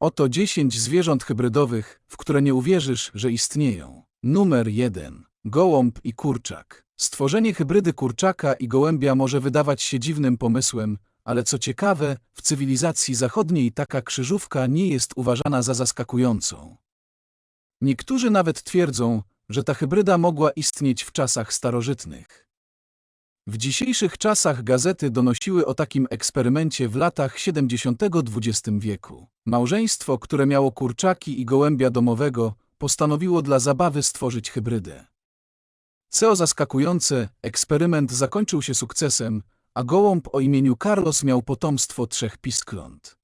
Oto 10 zwierząt hybrydowych, w które nie uwierzysz, że istnieją. Numer 1. Gołąb i kurczak. Stworzenie hybrydy kurczaka i gołębia może wydawać się dziwnym pomysłem, ale co ciekawe, w cywilizacji zachodniej taka krzyżówka nie jest uważana za zaskakującą. Niektórzy nawet twierdzą, że ta hybryda mogła istnieć w czasach starożytnych. W dzisiejszych czasach gazety donosiły o takim eksperymencie w latach 70. XX wieku. Małżeństwo, które miało kurczaki i gołębia domowego, postanowiło dla zabawy stworzyć hybrydę. Co zaskakujące, eksperyment zakończył się sukcesem, a gołąb o imieniu Carlos miał potomstwo trzech piskląt.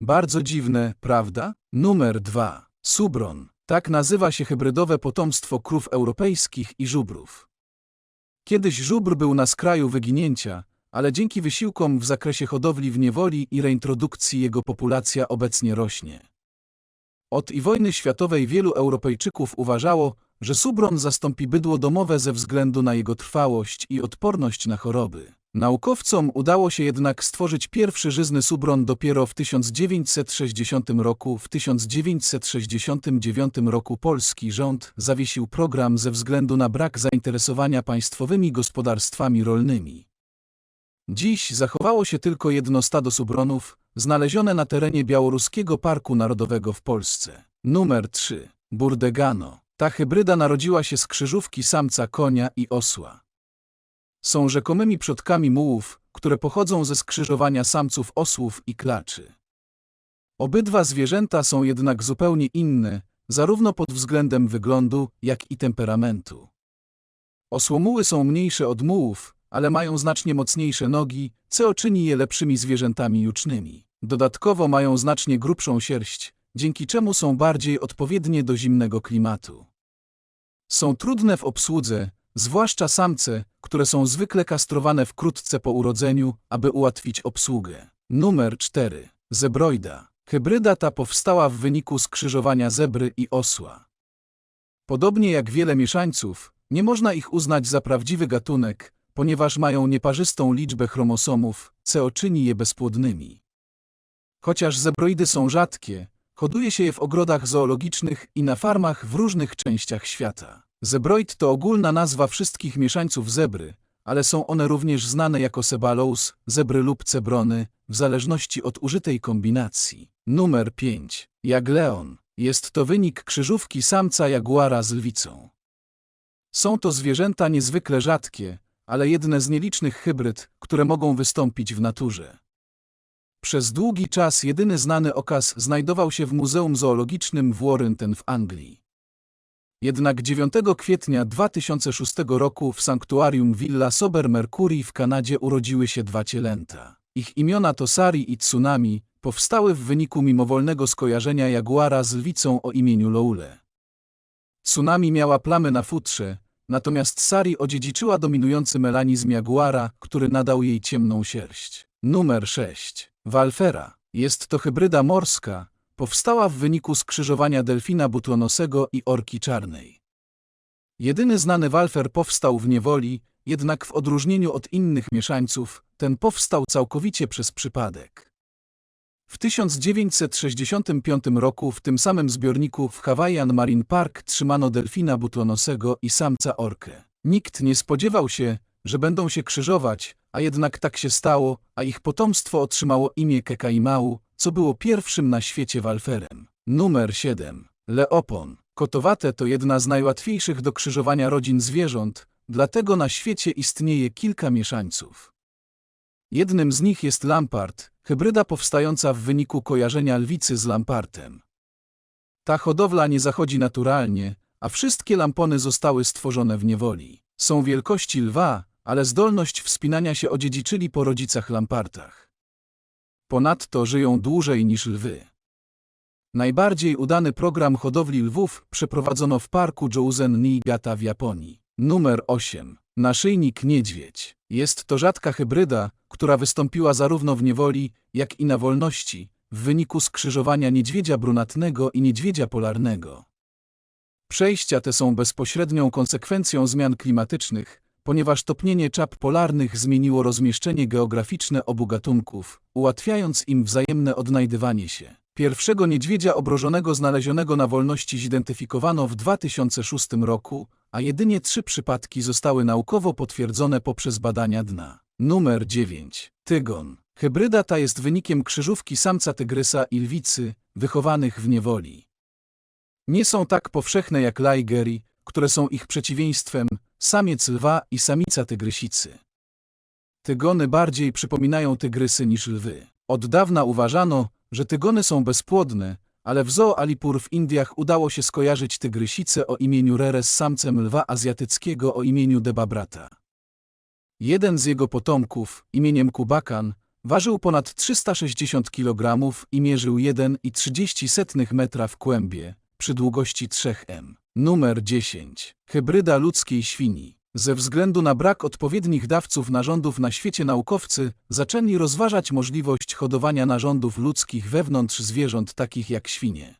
Bardzo dziwne, prawda? Numer 2. Subron. Tak nazywa się hybrydowe potomstwo krów europejskich i żubrów. Kiedyś żubr był na skraju wyginięcia, ale dzięki wysiłkom w zakresie hodowli w niewoli i reintrodukcji jego populacja obecnie rośnie. Od i wojny światowej wielu Europejczyków uważało, że subron zastąpi bydło domowe ze względu na jego trwałość i odporność na choroby. Naukowcom udało się jednak stworzyć pierwszy żyzny subron dopiero w 1960 roku. W 1969 roku polski rząd zawiesił program ze względu na brak zainteresowania państwowymi gospodarstwami rolnymi. Dziś zachowało się tylko jedno stado subronów, znalezione na terenie Białoruskiego Parku Narodowego w Polsce. Numer 3. Burdegano. Ta hybryda narodziła się z krzyżówki samca konia i osła. Są rzekomymi przodkami mułów, które pochodzą ze skrzyżowania samców osłów i klaczy. Obydwa zwierzęta są jednak zupełnie inne, zarówno pod względem wyglądu, jak i temperamentu. Osłomuły są mniejsze od mułów, ale mają znacznie mocniejsze nogi, co czyni je lepszymi zwierzętami jucznymi. Dodatkowo mają znacznie grubszą sierść, dzięki czemu są bardziej odpowiednie do zimnego klimatu. Są trudne w obsłudze, zwłaszcza samce, które są zwykle kastrowane wkrótce po urodzeniu, aby ułatwić obsługę. Numer 4. Zebroida. Hybryda ta powstała w wyniku skrzyżowania zebry i osła. Podobnie jak wiele mieszańców, nie można ich uznać za prawdziwy gatunek, ponieważ mają nieparzystą liczbę chromosomów, co czyni je bezpłodnymi. Chociaż zebroidy są rzadkie, hoduje się je w ogrodach zoologicznych i na farmach w różnych częściach świata. Zebroid to ogólna nazwa wszystkich mieszańców zebry, ale są one również znane jako sebalous, zebry lub cebrony, w zależności od użytej kombinacji. Numer 5. Jagleon. Jest to wynik krzyżówki samca jaguara z lwicą. Są to zwierzęta niezwykle rzadkie, ale jedne z nielicznych hybryd, które mogą wystąpić w naturze. Przez długi czas jedyny znany okaz znajdował się w Muzeum Zoologicznym w Warrington w Anglii. Jednak 9 kwietnia 2006 roku w sanktuarium Villa Sober Mercury w Kanadzie urodziły się dwa cielęta. Ich imiona to Sari i Tsunami, powstały w wyniku mimowolnego skojarzenia jaguara z lwicą o imieniu Loule. Tsunami miała plamy na futrze, natomiast Sari odziedziczyła dominujący melanizm jaguara, który nadał jej ciemną sierść. Numer 6. Walfera. Jest to hybryda morska, powstała w wyniku skrzyżowania delfina butlonosego i orki czarnej. Jedyny znany walfer powstał w niewoli, jednak w odróżnieniu od innych mieszańców, ten powstał całkowicie przez przypadek. W 1965 roku w tym samym zbiorniku w Hawaiian Marine Park trzymano delfina butlonosego i samca orkę. Nikt nie spodziewał się, że będą się krzyżować, a jednak tak się stało, a ich potomstwo otrzymało imię Kekaimau, co było pierwszym na świecie walferem. Numer 7. Leopon. Kotowate to jedna z najłatwiejszych do krzyżowania rodzin zwierząt, dlatego na świecie istnieje kilka mieszańców. Jednym z nich jest lampart, hybryda powstająca w wyniku kojarzenia lwicy z lampartem. Ta hodowla nie zachodzi naturalnie, a wszystkie lampony zostały stworzone w niewoli. Są wielkości lwa, ale zdolność wspinania się odziedziczyli po rodzicach lampartach. Ponadto żyją dłużej niż lwy. Najbardziej udany program hodowli lwów przeprowadzono w parku Jouzen Niigata w Japonii. Numer 8. Naszyjnik niedźwiedź. Jest to rzadka hybryda, która wystąpiła zarówno w niewoli, jak i na wolności, w wyniku skrzyżowania niedźwiedzia brunatnego i niedźwiedzia polarnego. Przejścia te są bezpośrednią konsekwencją zmian klimatycznych, ponieważ topnienie czap polarnych zmieniło rozmieszczenie geograficzne obu gatunków, ułatwiając im wzajemne odnajdywanie się. Pierwszego niedźwiedzia obrożonego znalezionego na wolności zidentyfikowano w 2006 roku, a jedynie trzy przypadki zostały naukowo potwierdzone poprzez badania dna. Numer 9. Tygon. Hybryda ta jest wynikiem krzyżówki samca tygrysa i lwicy, wychowanych w niewoli. Nie są tak powszechne jak lajgeri, które są ich przeciwieństwem, samiec lwa i samica tygrysicy. Tygony bardziej przypominają tygrysy niż lwy. Od dawna uważano, że tygony są bezpłodne, ale w Zoo Alipur w Indiach udało się skojarzyć tygrysicę o imieniu Rere z samcem lwa azjatyckiego o imieniu Debabrata. Jeden z jego potomków, imieniem Kubakan, ważył ponad 360 kg i mierzył 1,30 metra w kłębie, przy długości 3 m. Numer 10. Hybryda ludzkiej świni. Ze względu na brak odpowiednich dawców narządów na świecie naukowcy zaczęli rozważać możliwość hodowania narządów ludzkich wewnątrz zwierząt takich jak świnie.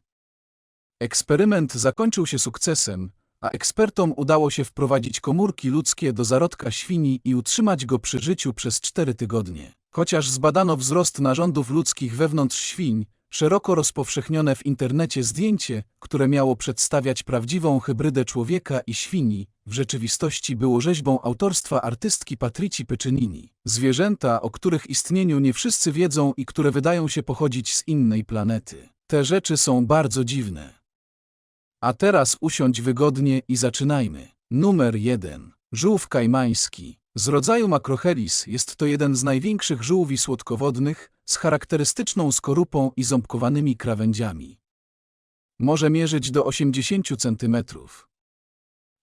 Eksperyment zakończył się sukcesem, a ekspertom udało się wprowadzić komórki ludzkie do zarodka świni i utrzymać go przy życiu przez 4 tygodnie. Chociaż zbadano wzrost narządów ludzkich wewnątrz świń, szeroko rozpowszechnione w internecie zdjęcie, które miało przedstawiać prawdziwą hybrydę człowieka i świni, w rzeczywistości było rzeźbą autorstwa artystki Patrici Pyczynini. Zwierzęta, o których istnieniu nie wszyscy wiedzą i które wydają się pochodzić z innej planety. Te rzeczy są bardzo dziwne. A teraz usiądź wygodnie i zaczynajmy. Numer 1. Żółw kajmański. Z rodzaju Macrochelis jest to jeden z największych żółwi słodkowodnych z charakterystyczną skorupą i ząbkowanymi krawędziami. Może mierzyć do 80 cm.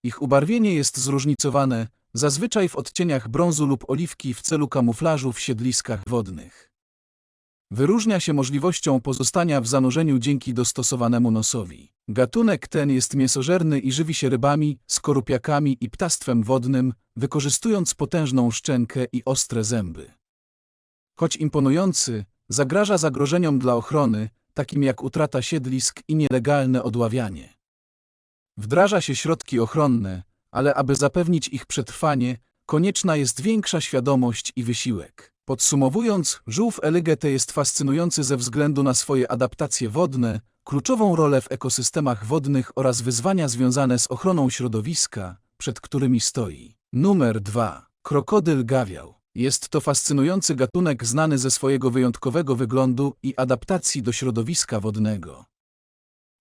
Ich ubarwienie jest zróżnicowane, zazwyczaj w odcieniach brązu lub oliwki w celu kamuflażu w siedliskach wodnych. Wyróżnia się możliwością pozostania w zanurzeniu dzięki dostosowanemu nosowi. Gatunek ten jest mięsożerny i żywi się rybami, skorupiakami i ptactwem wodnym, wykorzystując potężną szczękę i ostre zęby. Choć imponujący, zagraża zagrożeniom dla ochrony, takim jak utrata siedlisk i nielegalne odławianie. Wdraża się środki ochronne, ale aby zapewnić ich przetrwanie, konieczna jest większa świadomość i wysiłek. Podsumowując, żółw eligete jest fascynujący ze względu na swoje adaptacje wodne, kluczową rolę w ekosystemach wodnych oraz wyzwania związane z ochroną środowiska, przed którymi stoi. Numer 2. Krokodyl gawiał. Jest to fascynujący gatunek znany ze swojego wyjątkowego wyglądu i adaptacji do środowiska wodnego.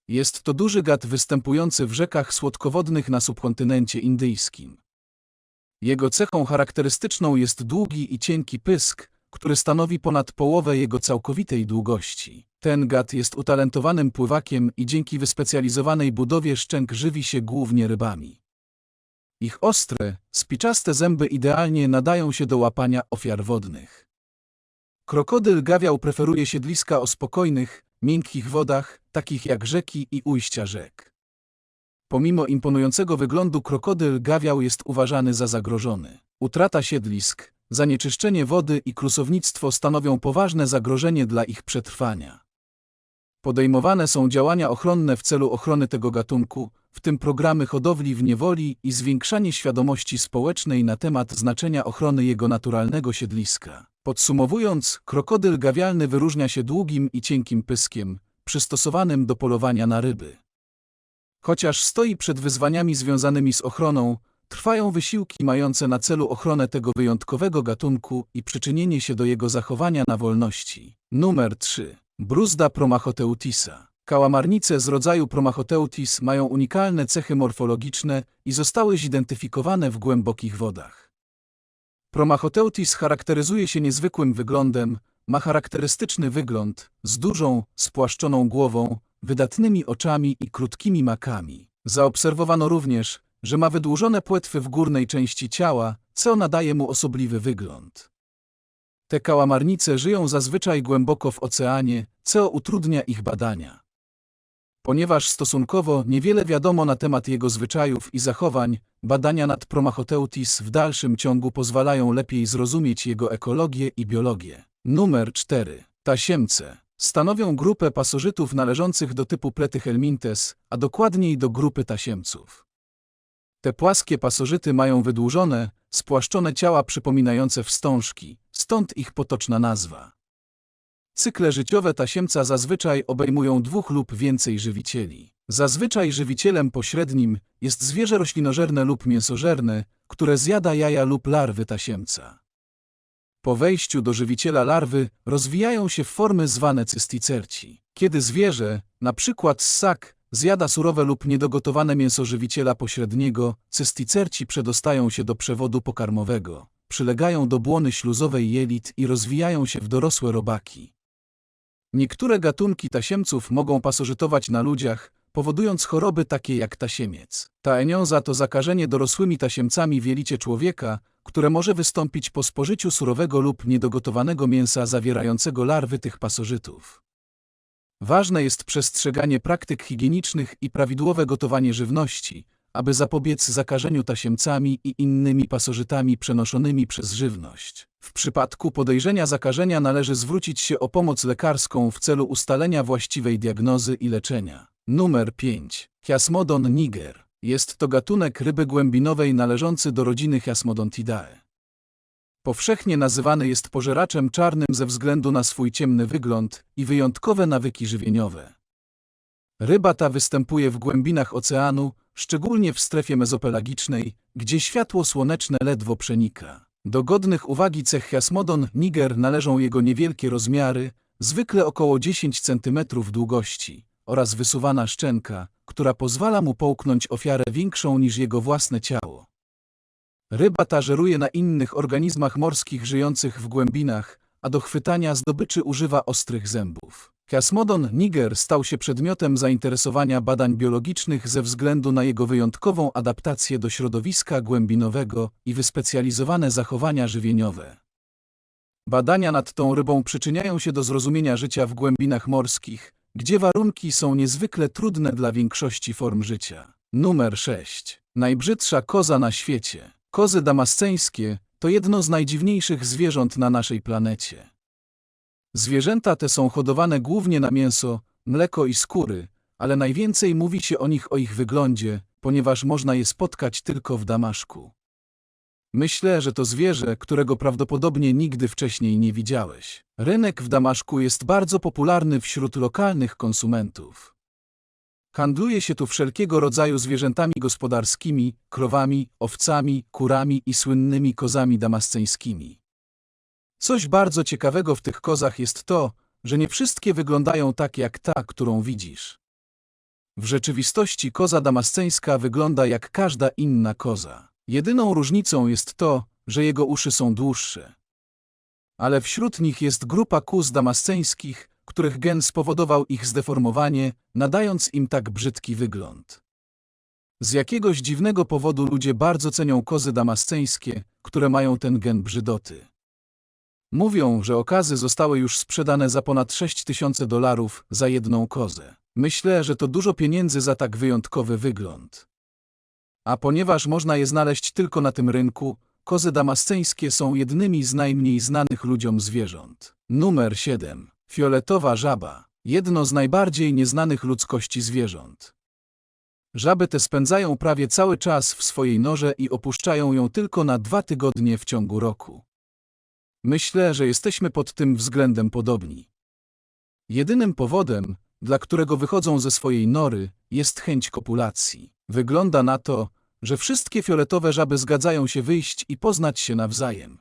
Jest to duży gat występujący w rzekach słodkowodnych na subkontynencie indyjskim. Jego cechą charakterystyczną jest długi i cienki pysk, który stanowi ponad połowę jego całkowitej długości. Ten gat jest utalentowanym pływakiem i dzięki wyspecjalizowanej budowie szczęk żywi się głównie rybami. Ich ostre, spiczaste zęby idealnie nadają się do łapania ofiar wodnych. Krokodyl gawiał preferuje siedliska o spokojnych, miękkich wodach, takich jak rzeki i ujścia rzek. Pomimo imponującego wyglądu krokodyl gawiał jest uważany za zagrożony. Utrata siedlisk, zanieczyszczenie wody i klusownictwo stanowią poważne zagrożenie dla ich przetrwania. Podejmowane są działania ochronne w celu ochrony tego gatunku, w tym programy hodowli w niewoli i zwiększanie świadomości społecznej na temat znaczenia ochrony jego naturalnego siedliska. Podsumowując, krokodyl gawialny wyróżnia się długim i cienkim pyskiem, przystosowanym do polowania na ryby. Chociaż stoi przed wyzwaniami związanymi z ochroną, trwają wysiłki mające na celu ochronę tego wyjątkowego gatunku i przyczynienie się do jego zachowania na wolności. Numer 3. Bruzda promachoteutisa. Kałamarnice z rodzaju Promachoteutis mają unikalne cechy morfologiczne i zostały zidentyfikowane w głębokich wodach. Promachoteutis charakteryzuje się niezwykłym wyglądem, ma charakterystyczny wygląd, z dużą, spłaszczoną głową, wydatnymi oczami i krótkimi makami. Zaobserwowano również, że ma wydłużone płetwy w górnej części ciała, co nadaje mu osobliwy wygląd. Te kałamarnice żyją zazwyczaj głęboko w oceanie, co utrudnia ich badania. Ponieważ stosunkowo niewiele wiadomo na temat jego zwyczajów i zachowań, badania nad Promachoteutis w dalszym ciągu pozwalają lepiej zrozumieć jego ekologię i biologię. Numer 4. Tasiemce. Stanowią grupę pasożytów należących do typu Platyhelminthes, a dokładniej do grupy tasiemców. Te płaskie pasożyty mają wydłużone, spłaszczone ciała przypominające wstążki, stąd ich potoczna nazwa. Cykle życiowe tasiemca zazwyczaj obejmują dwóch lub więcej żywicieli. Zazwyczaj żywicielem pośrednim jest zwierzę roślinożerne lub mięsożerne, które zjada jaja lub larwy tasiemca. Po wejściu do żywiciela larwy rozwijają się formy zwane cysticerci. Kiedy zwierzę, przykład ssak, zjada surowe lub niedogotowane mięso żywiciela pośredniego, cysticerci przedostają się do przewodu pokarmowego, przylegają do błony śluzowej jelit i rozwijają się w dorosłe robaki. Niektóre gatunki tasiemców mogą pasożytować na ludziach, powodując choroby takie jak tasiemiec. Taenioza to zakażenie dorosłymi tasiemcami w jelicie człowieka, które może wystąpić po spożyciu surowego lub niedogotowanego mięsa zawierającego larwy tych pasożytów. Ważne jest przestrzeganie praktyk higienicznych i prawidłowe gotowanie żywności, aby zapobiec zakażeniu tasiemcami i innymi pasożytami przenoszonymi przez żywność. W przypadku podejrzenia zakażenia należy zwrócić się o pomoc lekarską w celu ustalenia właściwej diagnozy i leczenia. Numer 5. Chiasmodon niger. Jest to gatunek ryby głębinowej należący do rodziny Chiasmodontidae. Powszechnie nazywany jest pożeraczem czarnym ze względu na swój ciemny wygląd i wyjątkowe nawyki żywieniowe. Ryba ta występuje w głębinach oceanu, szczególnie w strefie mezopelagicznej, gdzie światło słoneczne ledwo przenika. Do godnych uwagi cech Chiasmodon niger należą jego niewielkie rozmiary, zwykle około 10 cm długości, oraz wysuwana szczęka, która pozwala mu połknąć ofiarę większą niż jego własne ciało. Ryba ta żeruje na innych organizmach morskich żyjących w głębinach, a do chwytania zdobyczy używa ostrych zębów. Chiasmodon niger stał się przedmiotem zainteresowania badań biologicznych ze względu na jego wyjątkową adaptację do środowiska głębinowego i wyspecjalizowane zachowania żywieniowe. Badania nad tą rybą przyczyniają się do zrozumienia życia w głębinach morskich, gdzie warunki są niezwykle trudne dla większości form życia. Numer 6. Najbrzydsza koza na świecie. Kozy damasceńskie to jedno z najdziwniejszych zwierząt na naszej planecie. Zwierzęta te są hodowane głównie na mięso, mleko i skóry, ale najwięcej mówi się o nich o ich wyglądzie, ponieważ można je spotkać tylko w Damaszku. Myślę, że to zwierzę, którego prawdopodobnie nigdy wcześniej nie widziałeś. Rynek w Damaszku jest bardzo popularny wśród lokalnych konsumentów. Handluje się tu wszelkiego rodzaju zwierzętami gospodarskimi, krowami, owcami, kurami i słynnymi kozami damasceńskimi. Coś bardzo ciekawego w tych kozach jest to, że nie wszystkie wyglądają tak jak ta, którą widzisz. W rzeczywistości koza damasceńska wygląda jak każda inna koza. Jedyną różnicą jest to, że jego uszy są dłuższe. Ale wśród nich jest grupa kóz damasceńskich, których gen spowodował ich zdeformowanie, nadając im tak brzydki wygląd. Z jakiegoś dziwnego powodu ludzie bardzo cenią kozy damasceńskie, które mają ten gen brzydoty. Mówią, że okazy zostały już sprzedane za ponad 6 tysięcy dolarów za jedną kozę. Myślę, że to dużo pieniędzy za tak wyjątkowy wygląd. A ponieważ można je znaleźć tylko na tym rynku, kozy damasceńskie są jednymi z najmniej znanych ludziom zwierząt. Numer 7. Fioletowa żaba. Jedno z najbardziej nieznanych ludzkości zwierząt. Żaby te spędzają prawie cały czas w swojej norze i opuszczają ją tylko na dwa tygodnie w ciągu roku. Myślę, że jesteśmy pod tym względem podobni. Jedynym powodem, dla którego wychodzą ze swojej nory, jest chęć kopulacji. Wygląda na to, że wszystkie fioletowe żaby zgadzają się wyjść i poznać się nawzajem.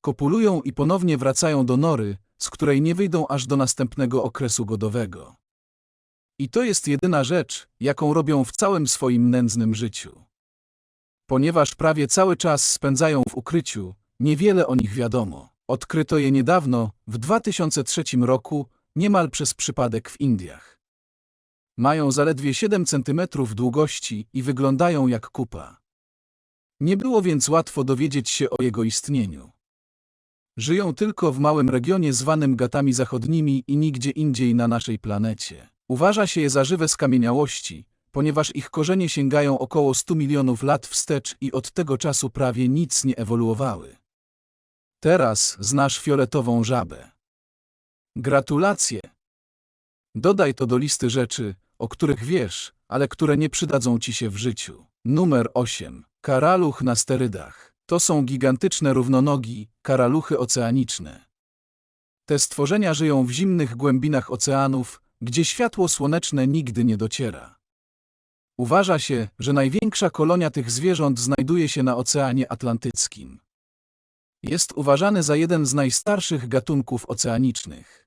Kopulują i ponownie wracają do nory, z której nie wyjdą aż do następnego okresu godowego. I to jest jedyna rzecz, jaką robią w całym swoim nędznym życiu. Ponieważ prawie cały czas spędzają w ukryciu, niewiele o nich wiadomo. Odkryto je niedawno, w 2003 roku, niemal przez przypadek w Indiach. Mają zaledwie 7 cm długości i wyglądają jak kupa. Nie było więc łatwo dowiedzieć się o jego istnieniu. Żyją tylko w małym regionie zwanym Gatami Zachodnimi i nigdzie indziej na naszej planecie. Uważa się je za żywe skamieniałości, ponieważ ich korzenie sięgają około 100 milionów lat wstecz i od tego czasu prawie nic nie ewoluowały. Teraz znasz fioletową żabę. Gratulacje! Dodaj to do listy rzeczy, o których wiesz, ale które nie przydadzą ci się w życiu. Numer 8. Karaluch na sterydach. To są gigantyczne równonogi, karaluchy oceaniczne. Te stworzenia żyją w zimnych głębinach oceanów, gdzie światło słoneczne nigdy nie dociera. Uważa się, że największa kolonia tych zwierząt znajduje się na Oceanie Atlantyckim. Jest uważany za jeden z najstarszych gatunków oceanicznych.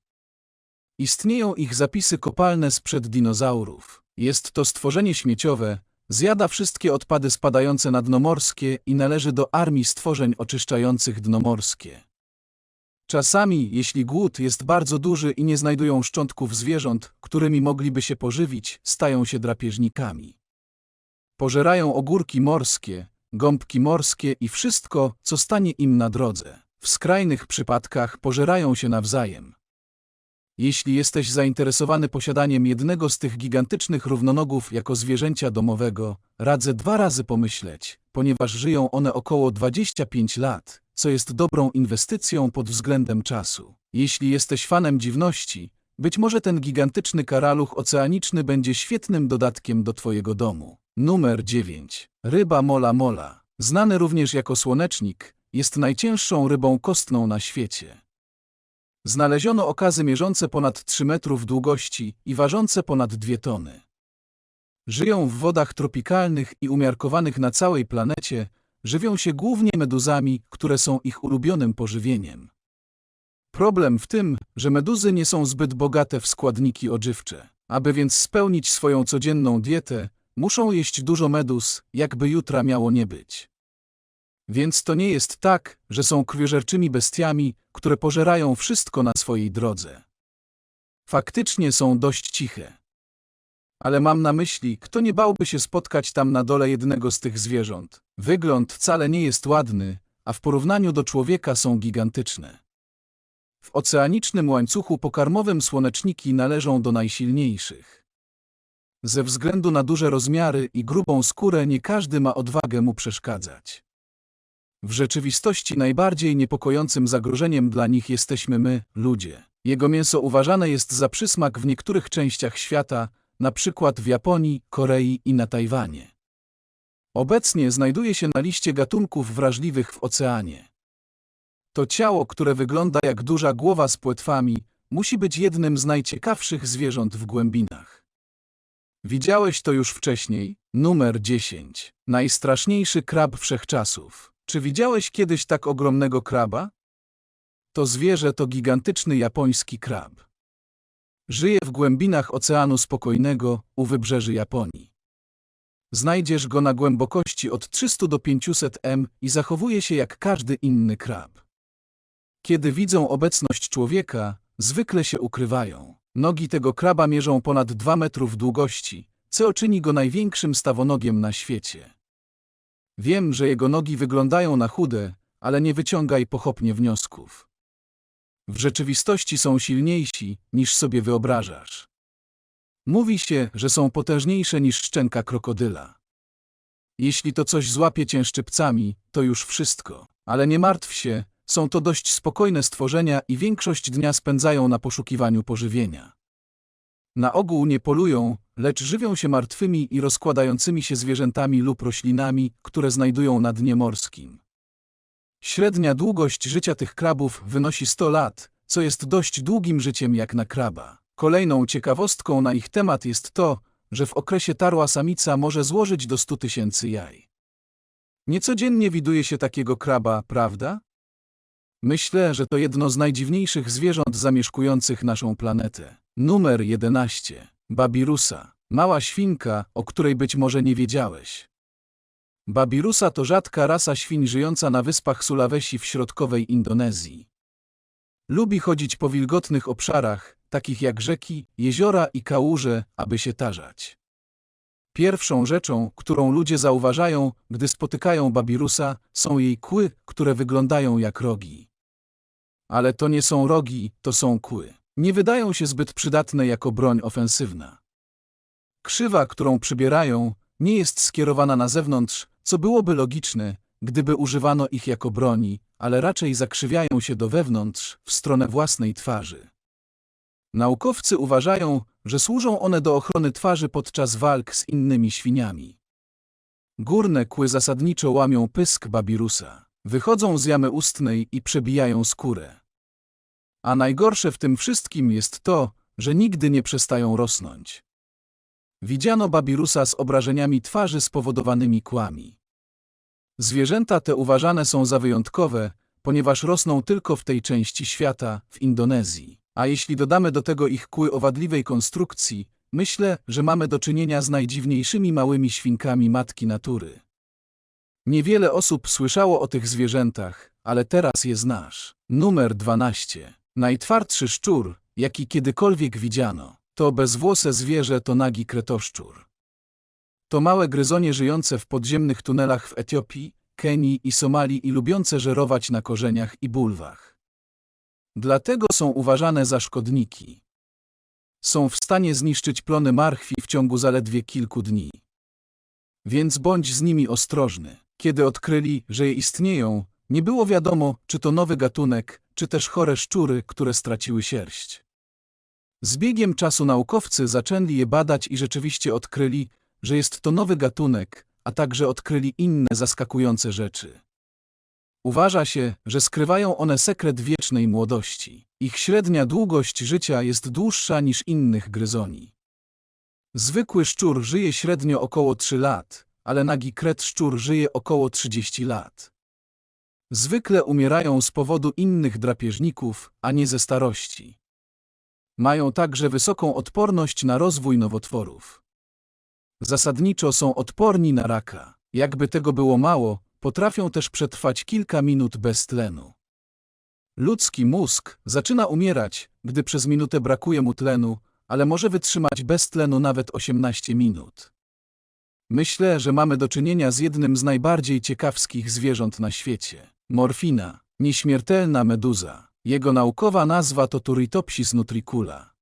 Istnieją ich zapisy kopalne sprzed dinozaurów. Jest to stworzenie śmieciowe, zjada wszystkie odpady spadające na dno morskie i należy do armii stworzeń oczyszczających dno morskie. Czasami, jeśli głód jest bardzo duży i nie znajdują szczątków zwierząt, którymi mogliby się pożywić, stają się drapieżnikami. Pożerają ogórki morskie, gąbki morskie i wszystko, co stanie im na drodze. W skrajnych przypadkach pożerają się nawzajem. Jeśli jesteś zainteresowany posiadaniem jednego z tych gigantycznych równonogów jako zwierzęcia domowego, radzę dwa razy pomyśleć, ponieważ żyją one około 25 lat, co jest dobrą inwestycją pod względem czasu. Jeśli jesteś fanem dziwności, być może ten gigantyczny karaluch oceaniczny będzie świetnym dodatkiem do twojego domu. Numer 9. Ryba mola mola. Znany również jako słonecznik, jest najcięższą rybą kostną na świecie. Znaleziono okazy mierzące ponad 3 metrów długości i ważące ponad 2 tony. Żyją w wodach tropikalnych i umiarkowanych na całej planecie, żywią się głównie meduzami, które są ich ulubionym pożywieniem. Problem w tym, że meduzy nie są zbyt bogate w składniki odżywcze. Aby więc spełnić swoją codzienną dietę, muszą jeść dużo meduz, jakby jutra miało nie być. Więc to nie jest tak, że są krwiożerczymi bestiami, które pożerają wszystko na swojej drodze. Faktycznie są dość ciche. Ale mam na myśli, kto nie bałby się spotkać tam na dole jednego z tych zwierząt. Wygląd wcale nie jest ładny, a w porównaniu do człowieka są gigantyczne. W oceanicznym łańcuchu pokarmowym słoneczniki należą do najsilniejszych. Ze względu na duże rozmiary i grubą skórę nie każdy ma odwagę mu przeszkadzać. W rzeczywistości najbardziej niepokojącym zagrożeniem dla nich jesteśmy my, ludzie. Jego mięso uważane jest za przysmak w niektórych częściach świata, na przykład w Japonii, Korei i na Tajwanie. Obecnie znajduje się na liście gatunków wrażliwych w oceanie. To ciało, które wygląda jak duża głowa z płetwami, musi być jednym z najciekawszych zwierząt w głębinach. Widziałeś to już wcześniej? Numer 10. Najstraszniejszy krab wszechczasów. Czy widziałeś kiedyś tak ogromnego kraba? To zwierzę to gigantyczny japoński krab. Żyje w głębinach Oceanu Spokojnego u wybrzeży Japonii. Znajdziesz go na głębokości od 300 do 500 m i zachowuje się jak każdy inny krab. Kiedy widzą obecność człowieka, zwykle się ukrywają. Nogi tego kraba mierzą ponad 2 metrów długości, co czyni go największym stawonogiem na świecie. Wiem, że jego nogi wyglądają na chude, ale nie wyciągaj pochopnie wniosków. W rzeczywistości są silniejsi, niż sobie wyobrażasz. Mówi się, że są potężniejsze niż szczęka krokodyla. Jeśli to coś złapie cię szczypcami, to już wszystko. Ale nie martw się, są to dość spokojne stworzenia i większość dnia spędzają na poszukiwaniu pożywienia. Na ogół nie polują, lecz żywią się martwymi i rozkładającymi się zwierzętami lub roślinami, które znajdują na dnie morskim. Średnia długość życia tych krabów wynosi 100 lat, co jest dość długim życiem jak na kraba. Kolejną ciekawostką na ich temat jest to, że w okresie tarła samica może złożyć do 100 tysięcy jaj. Niecodziennie widuje się takiego kraba, prawda? Myślę, że to jedno z najdziwniejszych zwierząt zamieszkujących naszą planetę. Numer 11. Babirusa. Mała świnka, o której być może nie wiedziałeś. Babirusa to rzadka rasa świń żyjąca na wyspach Sulawesi w środkowej Indonezji. Lubi chodzić po wilgotnych obszarach, takich jak rzeki, jeziora i kałuże, aby się tarzać. Pierwszą rzeczą, którą ludzie zauważają, gdy spotykają babirusa, są jej kły, które wyglądają jak rogi. Ale to nie są rogi, to są kły. Nie wydają się zbyt przydatne jako broń ofensywna. Krzywa, którą przybierają, nie jest skierowana na zewnątrz, co byłoby logiczne, gdyby używano ich jako broni, ale raczej zakrzywiają się do wewnątrz, w stronę własnej twarzy. Naukowcy uważają, że służą one do ochrony twarzy podczas walk z innymi świniami. Górne kły zasadniczo łamią pysk babirusa. Wychodzą z jamy ustnej i przebijają skórę. A najgorsze w tym wszystkim jest to, że nigdy nie przestają rosnąć. Widziano babirusa z obrażeniami twarzy spowodowanymi kłami. Zwierzęta te uważane są za wyjątkowe, ponieważ rosną tylko w tej części świata, w Indonezji. A jeśli dodamy do tego ich kły o wadliwej konstrukcji, myślę, że mamy do czynienia z najdziwniejszymi małymi świnkami matki natury. Niewiele osób słyszało o tych zwierzętach, ale teraz je znasz. Numer 12. Najtwardszy szczur, jaki kiedykolwiek widziano. To bezwłose zwierzę to nagi kretoszczur. To małe gryzonie żyjące w podziemnych tunelach w Etiopii, Kenii i Somalii i lubiące żerować na korzeniach i bulwach. Dlatego są uważane za szkodniki. Są w stanie zniszczyć plony marchwi w ciągu zaledwie kilku dni. Więc bądź z nimi ostrożny. Kiedy odkryli, że istnieją, nie było wiadomo, czy to nowy gatunek, czy też chore szczury, które straciły sierść. Z biegiem czasu naukowcy zaczęli je badać i rzeczywiście odkryli, że jest to nowy gatunek, a także odkryli inne zaskakujące rzeczy. Uważa się, że skrywają one sekret wiecznej młodości. Ich średnia długość życia jest dłuższa niż innych gryzoni. Zwykły szczur żyje średnio około 3 lat, ale nagi kret szczur żyje około 30 lat. Zwykle umierają z powodu innych drapieżników, a nie ze starości. Mają także wysoką odporność na rozwój nowotworów. Zasadniczo są odporni na raka. Jakby tego było mało, potrafią też przetrwać kilka minut bez tlenu. Ludzki mózg zaczyna umierać, gdy przez minutę brakuje mu tlenu, ale może wytrzymać bez tlenu nawet 18 minut. Myślę, że mamy do czynienia z jednym z najbardziej ciekawskich zwierząt na świecie. Morfina, nieśmiertelna meduza. Jego naukowa nazwa to Turritopsis nutricula.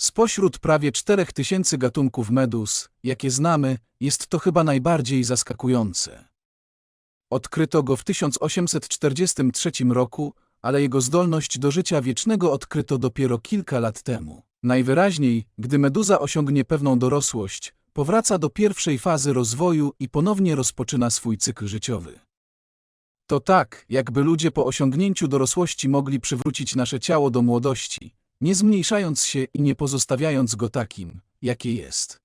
Spośród prawie 4000 gatunków meduz, jakie znamy, jest to chyba najbardziej zaskakujące. Odkryto go w 1843 roku, ale jego zdolność do życia wiecznego odkryto dopiero kilka lat temu. Najwyraźniej, gdy meduza osiągnie pewną dorosłość, powraca do pierwszej fazy rozwoju i ponownie rozpoczyna swój cykl życiowy. To tak, jakby ludzie po osiągnięciu dorosłości mogli przywrócić nasze ciało do młodości, nie zmniejszając się i nie pozostawiając go takim, jakie jest.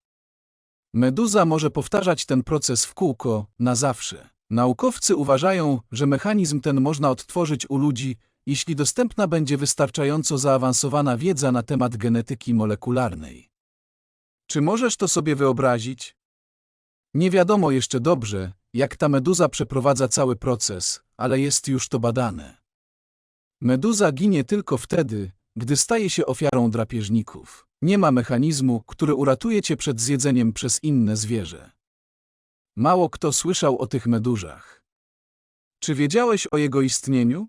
Meduza może powtarzać ten proces w kółko, na zawsze. Naukowcy uważają, że mechanizm ten można odtworzyć u ludzi, jeśli dostępna będzie wystarczająco zaawansowana wiedza na temat genetyki molekularnej. Czy możesz to sobie wyobrazić? Nie wiadomo jeszcze dobrze, jak ta meduza przeprowadza cały proces, ale jest już to badane. Meduza ginie tylko wtedy, gdy staje się ofiarą drapieżników. Nie ma mechanizmu, który uratuje cię przed zjedzeniem przez inne zwierzę. Mało kto słyszał o tych meduzach. Czy wiedziałeś o jego istnieniu?